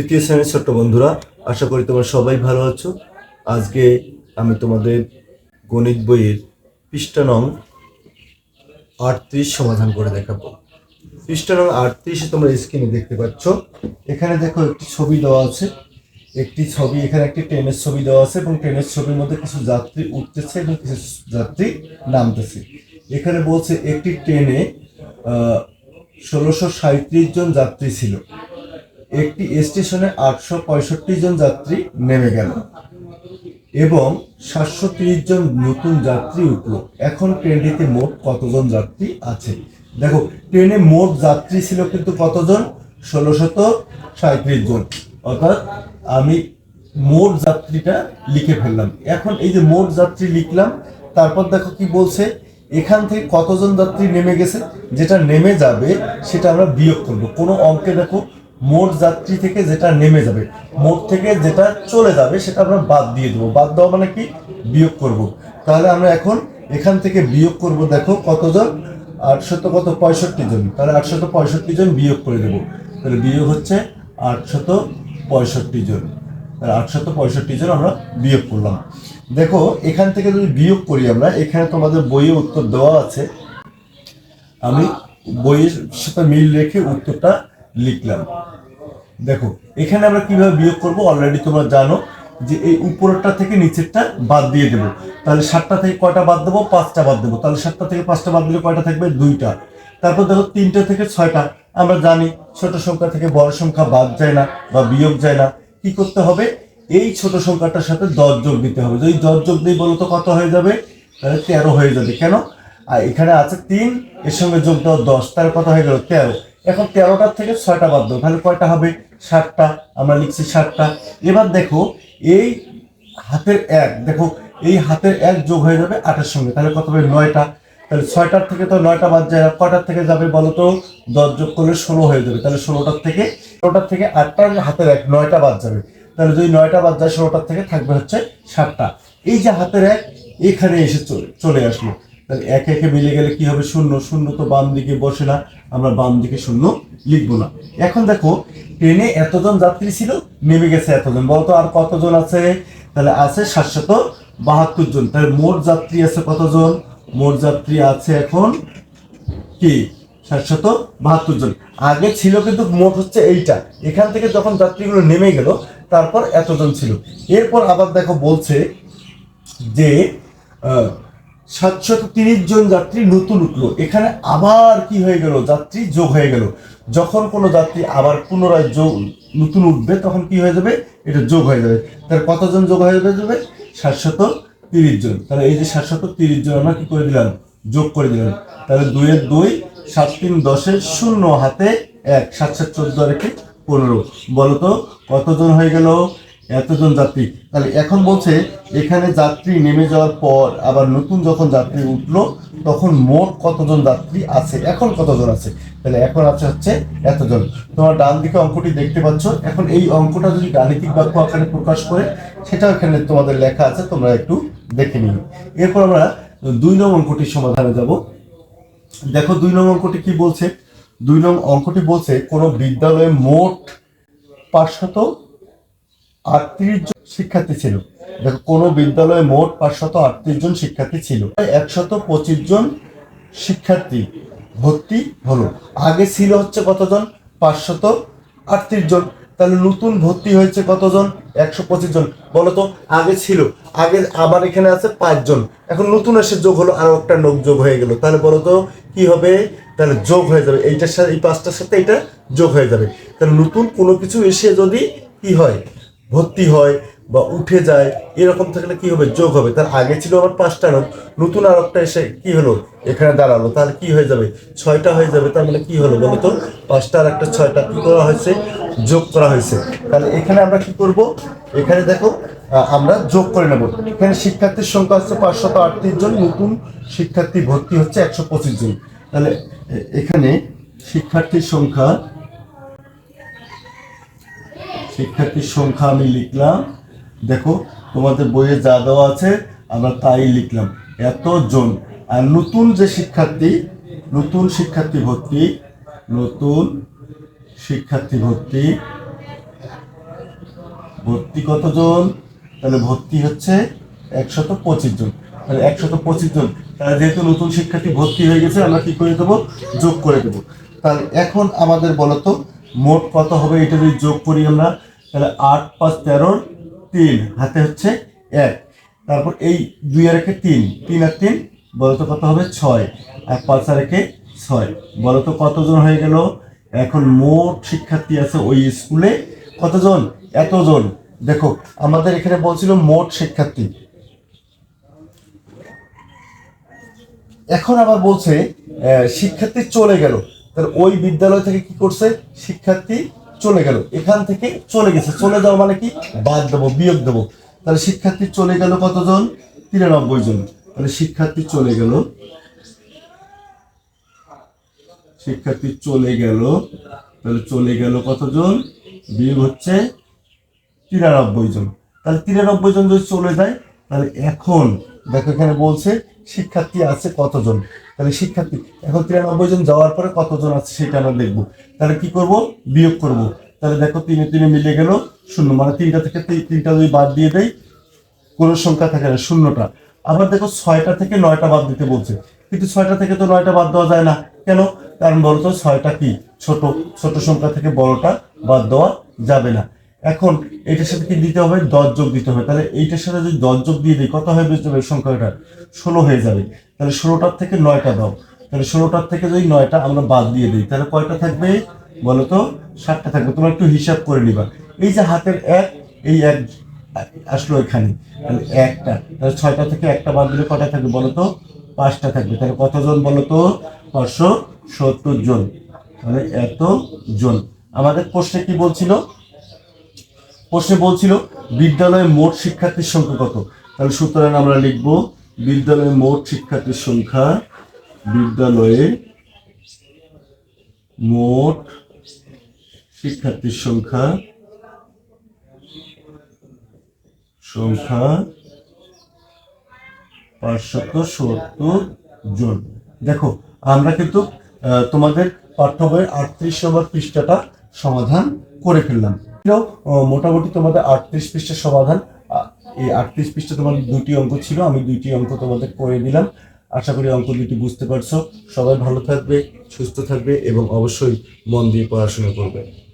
তৃতীয় শ্রেণির ছোট্ট বন্ধুরা, আশা করি তোমরা সবাই ভালো আছো। আজকে আমি তোমাদের গণিত বইয়ের পৃষ্ঠা নং আটত্রিশ সমাধান করে দেখাবো। পৃষ্ঠা নং আটত্রিশে তোমরা স্ক্রিনে দেখতে পাচ্ছ। এখানে দেখো একটি ছবি দেওয়া আছে। একটি ছবি, এখানে একটি ট্রেনের ছবি দেওয়া আছে এবং ট্রেনের ছবির মধ্যে কিছু যাত্রী উঠতেছে এবং কিছু যাত্রী নামতেছে। এখানে বলছে একটি ট্রেনে ষোলোশো সাঁত্রিশ জন যাত্রী ছিল। একটি স্টেশনে আটশো পঁয়ষট্টি জন যাত্রী নেমে গেল এবং সাতশো তিরিশ জন নতুন যাত্রী উঠল। এখন ট্রেনটিতে মোট কতজন যাত্রী আছে? দেখো, ট্রেনে মোট যাত্রী ছিল কিন্তু কতজন? ষোলোশত সাঁত্রিশ জন। অর্থাৎ আমি মোট যাত্রীটা লিখে ফেললাম। এখন এই যে মোট যাত্রী লিখলাম, তারপর দেখো কি বলছে? এখান থেকে কতজন যাত্রী নেমে গেছে? যেটা নেমে যাবে, সেটা আমরা বিয়োগ করব। কোনো অঙ্কে দেখো মোট যাত্রী থেকে যেটা নেমে যাবে, মোট থেকে যেটা চলে যাবে সেটা আমরা বাদ দিয়ে দেবো। বাদ দেওয়া মানে কি? বিয়োগ করব। তাহলে আমরা এখন এখান থেকে বিয়োগ করব, দেখো কতজন? আটশত কত? পঁয়ষট্টি জন। তাহলে আটশত পঁয়ষট্টি জন বিয়োগ করে দেবো। তাহলে বিয়োগ হচ্ছে আটশত পঁয়ষট্টি জন। তাহলে আটশত পঁয়ষট্টি জন আমরা বিয়োগ করলাম। দেখো, এখান থেকে যদি বিয়োগ করি আমরা, এখানে তোমাদের বইয়ে উত্তর দেওয়া আছে। আমি বইয়ের সাথে মিল রেখে উত্তরটা লিখলাম। দেখো, এখানে আমরা কীভাবে বিয়োগ করব অলরেডি তোমরা জানো যে এই উপরেরটা থেকে নিচেরটা বাদ দিয়ে দেবো। তাহলে সাতটা থেকে কয়টা বাদ দেবো? পাঁচটা বাদ দেবো। তাহলে সাতটা থেকে পাঁচটা বাদ দিলে কয়টা থাকবে? দুইটা। তারপর দেখো, তিনটা থেকে ছয়টা। আমরা জানি ছোট সংখ্যা থেকে বড় সংখ্যা বাদ যায় না বা বিয়োগ যায় না। কি করতে হবে? এই ছোট সংখ্যাটার সাথে দশ যোগ দিতে হবে। যদি দশ যোগ দিই বলো তো কত হয়ে যাবে? তাহলে তেরো হয়ে যাবে। কেন? আর এখানে আছে তিন, এর সঙ্গে যোগ দেওয়া দশ। তার কত হয়ে গেল? তেরো। এখন তেরোটার থেকে ছয়টা বাদ দেবো তাহলে কয়টা হবে? ষাটটা আমরা লিখছি ষাটটা এবার দেখো, এই হাতের এক, দেখো, এই হাতের এক যোগ হয়ে যাবে আটের সঙ্গে, তাহলে কত হবে? নয়টা। তাহলে ছয়টার থেকে তো নয়টা বাদ যায় না কয়টার থেকে যাবে বলো তো? দশ যোগ করলে ষোলো হয়ে যাবে, তাহলে ষোলোটার থেকে ষোলোটার থেকে আটটার হাতের এক, নয়টা বাদ যাবে। তাহলে যদি নয়টা বাদ যায়, ষোলোটার থেকে থাকবে হচ্ছে ষাটটা এই যে হাতের এক, এখানে এসে চলে চলে আসলো। তাহলে এক একে মিলে গেলে কি হবে? শূন্য। শূন্য তো বাম দিকে বসে না। আমরা বাম দিকে শূন্য লিখব না। এখন দেখো ট্রেনে এতজন যাত্রী ছিল, নেমে গেছে এতজন। বলতো আর কতজন আছে? তাহলে আছে সাতশত বাহাত্তর জন। তাহলে মোট যাত্রী আছে কতজন? মোট যাত্রী আছে এখন কি? সাতশত বাহাত্তর জন। আগে ছিল কিন্তু মোট হচ্ছে এইটা। এখান থেকে যখন যাত্রীগুলো নেমে গেল, তারপর এতজন ছিল। এরপর আবার দেখো বলছে যে সাতশত তিরিশ জন যাত্রী নতুন উঠল। এখানে আবার কি হয়ে গেল? যাত্রী যোগ হয়ে গেল। যখন কোনো যাত্রী আবার পুনরায় যোগ, নতুন উঠবে, তখন কি হয়ে যাবে? এটা যোগ হয়ে যাবে। তাহলে কতজন যোগ হয়ে যাবে? সাতশত তিরিশ জন। তাহলে এই যে সাতশত তিরিশ জন, আমরা কি করে দিলাম? যোগ করে দিলাম। তাহলে দুইয়ের দুই, সাত তিন দশের শূন্য, হাতে এক সাত সাত চোদ্দ রেখে পনেরো। বলতো কতজন হয়ে গেল? এতজন যাত্রী। তাহলে এখন বলছে, এখানে যাত্রী নেমে যাওয়ার পর আবার নতুন যখন যাত্রী উঠল, তখন মোট কতজন যাত্রী আছে? এখন কতজন আছে? তাহলে এখন আছে হচ্ছে এতজন। তোমার ডান দিকে অঙ্কটি দেখতে পাচ্ছ। এখন এই অঙ্কটা যদি গাণিতিক বাক্য আকারে প্রকাশ করে সেটা এখানে তোমাদের লেখা আছে, তোমরা একটু দেখে নিও। এরপর আমরা দুই নং অঙ্কটির সমাধানে যাব। দেখো, দুই নং অঙ্কটি কি বলছে? দুই নং অঙ্কটি বলছে, কোনো বিদ্যালয়ে মোট পাঁচশত আটত্রিশ জন শিক্ষার্থী ছিল। দেখো, কোন বিদ্যালয়ে মোট পাঁচশত আটত্রিশ জন শিক্ষার্থী ছিল। একশত পঁচিশ জন শিক্ষার্থী ভর্তি হলো। আগে ছিল হচ্ছে কতজন? পাঁচশত আটত্রিশ জন। তাহলে নতুন ভর্তি হয়েছে কতজন? একশো পঁচিশ জন। বলো তো, আগে ছিল। আগে আবার এখানে আছে পাঁচজন এখন নতুন এসে যোগ হলো আরও একটা লোক যোগ হয়ে গেল। তাহলে বলো তো, কি হবে? তাহলে যোগ হয়ে যাবে। এইটার সাথে, এই পাঁচটার সাথে এটা যোগ হয়ে যাবে। তাহলে নতুন কোনো কিছু এসে যদি কি হয়? ভর্তি হয় বা উঠে যায়, এরকম থাকলে কি হবে? যোগ হবে। তার আগে ছিল আমার পাঁচটা লোক নতুন আর একটা এসে কি হলো? এখানে দাঁড়াল। তাহলে কি হয়ে যাবে? ছয়টা হয়ে যাবে। তার মানে কি হলো বলো তো? পাঁচটা আর একটা ছয়টা কি করা হয়েছে? যোগ করা হয়েছে। তাহলে এখানে আমরা কি করব? এখানে দেখো আমরা যোগ করে নেব। এখানে শিক্ষার্থীর সংখ্যা হচ্ছে পাঁচশত আটত্রিশ জন। নতুন শিক্ষার্থী ভর্তি হচ্ছে একশো পঁচিশ জন। তাহলে এখানে শিক্ষার্থীর সংখ্যা শিক্ষার্থীর সংখ্যা আমি লিখলাম। দেখো, তোমাদের বইয়ে যা দেওয়া আছে, আমরা তাই লিখলাম। এতজন। আর নতুন যে শিক্ষার্থী, নতুন শিক্ষার্থী ভর্তি, নতুন শিক্ষার্থী ভর্তি ভর্তি কতজন? তাহলে ভর্তি হচ্ছে একশত পঁচিশ জন। তাহলে একশত পঁচিশ জন। তাহলে যেহেতু নতুন শিক্ষার্থী ভর্তি হয়ে গেছে, আমরা কি করে দেবো? যোগ করে দেবো। তাহলে এখন আমাদের বলতো, মোট কত হবে? এটা যদি যোগ করি আমরা তাহলে আট পাঁচ তেরোর তিন, হাতে হচ্ছে এক। তারপর এই দুই আর তিন তিন আর তিন, বলতো কত হবে? ছয়। আর পাঁচ আর একে ছয়, বলতো কতজন হয়ে গেল? এখন মোট শিক্ষার্থী আছে ওই স্কুলে কতজন? এতজন। দেখো, আমাদের এখানে বলছিল মোট শিক্ষার্থী। এখন আবার বলছে শিক্ষার্থী চলে গেল। তাহলে ওই বিদ্যালয় থেকে কি করছে? শিক্ষার্থী চলে গেল। এখান থেকে চলে গেছে। চলে যাওয়া মানে কি? বাদ দেবো, বিয়োগ দেবো। তাহলে শিক্ষার্থী চলে গেল কতজন? তিরানব্বই জন। তাহলে শিক্ষার্থী চলে গেল। শিক্ষার্থী চলে গেল। তাহলে চলে গেল কতজন? বিয়োগ হচ্ছে তিরানব্বই জন। তাহলে তিরানব্বই জন যদি চলে যায়, তাহলে এখন দেখো, এখানে বলছে শিক্ষার্থী আছে কতজন? তাহলে শিক্ষার্থী, এখন তিরানব্বই জন যাওয়ার পরে কতজন আছে সেটা আমরা দেখব। তাহলে কি করব? বিয়োগ করব। তাহলে দেখো, তিনে তিনে মিলে গেল শূন্য মানে তিনটা থেকে তিনটা যদি বাদ দিয়ে দেয় কোনো সংখ্যা থাকে না, শূন্যটা। আবার দেখো, ছয়টা থেকে নয়টা বাদ দিতে বলছে। কিন্তু ছয়টা থেকে তো নয়টা বাদ দেওয়া যায় না। কেন? কারণ বলতো, ছয়টা কি? ছোট ছোট সংখ্যা থেকে বড়টা বাদ দেওয়া যাবে না। এখন এটার সাথে কি দিতে হবে? দশ যোগ দিতে হবে। তাহলে এইটার সাথে যদি দশ যোগ দিয়ে দিই, কত হয়ে যাবে সংখ্যাটা ষোলো হয়ে যাবে। তাহলে ষোলোটার থেকে নয়টা দাও। তাহলে ষোলোটার থেকে যদি নয়টা আমরা বাদ দিয়ে দিই, তাহলে কয়টা থাকবে? বলো তো, সাতটা থাকবে। তোমরা একটু হিসাব করে নিবা। এই যে হাতের এক, এই এক আসলো এখানে। তাহলে একটা, তাহলে ছয়টা থেকে একটা বাদ দিলে কটা থাকবে বলো তো? পাঁচটা থাকবে। তাহলে কতজন বলো তো? পাঁচশো সত্তর জন। তাহলে এত জন আমাদের প্রশ্নে কি বলছিল? প্রশ্নে বলছিল, বিদ্যালয়ে মোট শিক্ষার্থীর সংখ্যা কত? তাহলে সুতরাং আমরা লিখব, বিদ্যালয়ে মোট শিক্ষার্থীর সংখ্যা বিদ্যালয়ে মোট শিক্ষার্থীর সংখ্যা সংখ্যা পাঁচশত সত্তর জন। দেখো, আমরা কিন্তু তোমাদের পাঠ্য বইয়ের আটত্রিশ নম্বর পৃষ্ঠাটা সমাধান করে ফেললাম। আহ, মোটামুটি তোমাদের আটত্রিশ পৃষ্ঠের সমাধান। এই আটত্রিশ পৃষ্ঠা তোমাদের দুটি অঙ্ক ছিল আমি দুইটি অঙ্ক তোমাদের করে দিলাম আশা করি অঙ্ক দুটি বুঝতে পারছ। সবাই ভালো থাকবে সুস্থ থাকবে এবং অবশ্যই মন দিয়ে পড়াশোনা করবে।